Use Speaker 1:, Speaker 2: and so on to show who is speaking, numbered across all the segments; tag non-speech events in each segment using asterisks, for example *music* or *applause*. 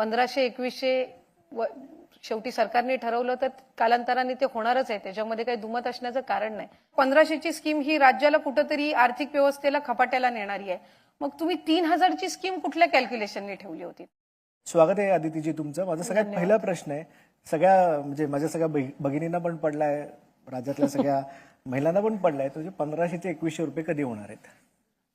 Speaker 1: पंधराशे एकवीसशे व शेवटी सरकारने ठरवलं तर कालांतराने ते होणारच आहे. त्याच्यामध्ये काही दुमत असण्याचं कारण नाही. पंधराशेची स्कीम ही राज्याला कुठंतरी आर्थिक व्यवस्थेला खपाट्याला नेणारी आहे. मग तुम्ही तीन हजारची स्कीम कुठल्या कॅल्क्युलेशनने ठेवली होती?
Speaker 2: स्वागत आहे आदितीजी तुमचं. माझा सगळ्यात पहिला प्रश्न आहे. सगळ्या म्हणजे माझ्या सगळ्या भगिनींना पण पडलाय राज्यातल्या सगळ्या *laughs* महिलांना पण पडलाय. तुझे पंधराशे एकवीसशे रुपये कधी होणार आहेत?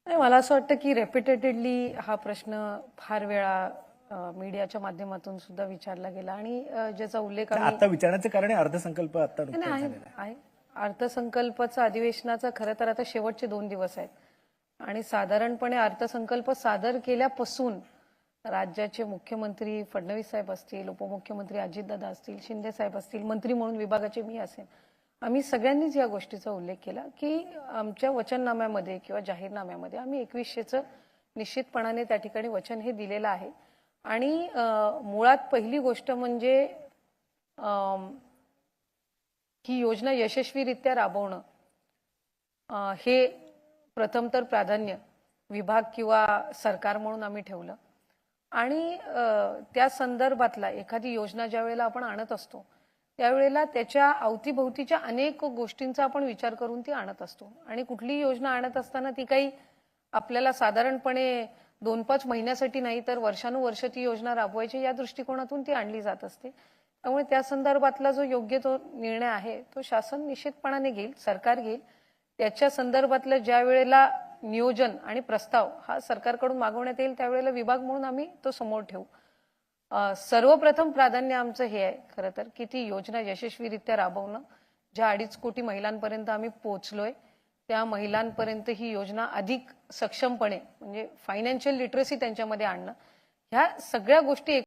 Speaker 1: नाही मला असं वाटतं की रेपिटेटेडली हा प्रश्न फार वेळा मीडियाच्या माध्यमातून सुद्धा विचारला गेला. आणि ज्याचा उल्लेख
Speaker 2: आता विचारण्याचं कारण अर्थसंकल्प आता
Speaker 1: आहे. अर्थसंकल्पाचं अधिवेशनाचं खरं तर आता शेवटचे दोन दिवस आहेत. आणि साधारणपणे अर्थसंकल्प सादर केल्यापासून राज्याचे मुख्यमंत्री फडणवीस साहेब असतील उपमुख्यमंत्री अजितदादा असतील शिंदे साहेब असतील मंत्री म्हणून विभागाचे मी असेल आम्ही सगळ्यांनीच या गोष्टीचा उल्लेख केला की आमच्या वचननाम्यामध्ये किंवा जाहीरनाम्यामध्ये आम्ही एकवीसशेचं निश्चितपणाने त्या ठिकाणी वचन हे दिलेलं आहे. आणि मुळात पहिली गोष्ट म्हणजे ही योजना यशस्वीरित्या राबवणं. हे प्रथम तर प्राधान्य विभाग किंवा सरकार म्हणून आम्ही ठेवलं. आणि त्या संदर्भातला एखादी योजना ज्या वेळेला आपण आणत असतो त्यावेळेला त्याच्या अवतीभोवतीच्या अनेक गोष्टींचा आपण विचार करून ती आणत असतो. आणि कुठलीही योजना आणत असताना ती काही आपल्याला साधारणपणे दोन पाच महिन्यासाठी नाही तर वर्षानुवर्ष ती योजना राबवायची या दृष्टिकोनातून ती आणली जात असते. त्यामुळे त्या संदर्भातला जो योग्य तो निर्णय आहे तो शासन निश्चितपणाने घेईल सरकार घेईल. त्याच्या संदर्भातलं ज्या वेळेला नियोजन आणि प्रस्ताव हा सरकारकडून मागवण्यात येईल त्यावेळेला विभाग म्हणून आम्ही तो समोर ठेवू. सर्वप्रथम प्राधान्य आमचं हे आहे खरं तर की ती योजना यशस्वीरित्या राबवणं ज्या अडीच कोटी महिलांपर्यंत आम्ही पोहोचलोय त्या महिलांपर्यंत ही योजना अधिक सक्षमपणे म्हणजे फायनान्शियल लिटरसी त्यांच्यामध्ये आणणं ह्या सगळ्या गोष्टी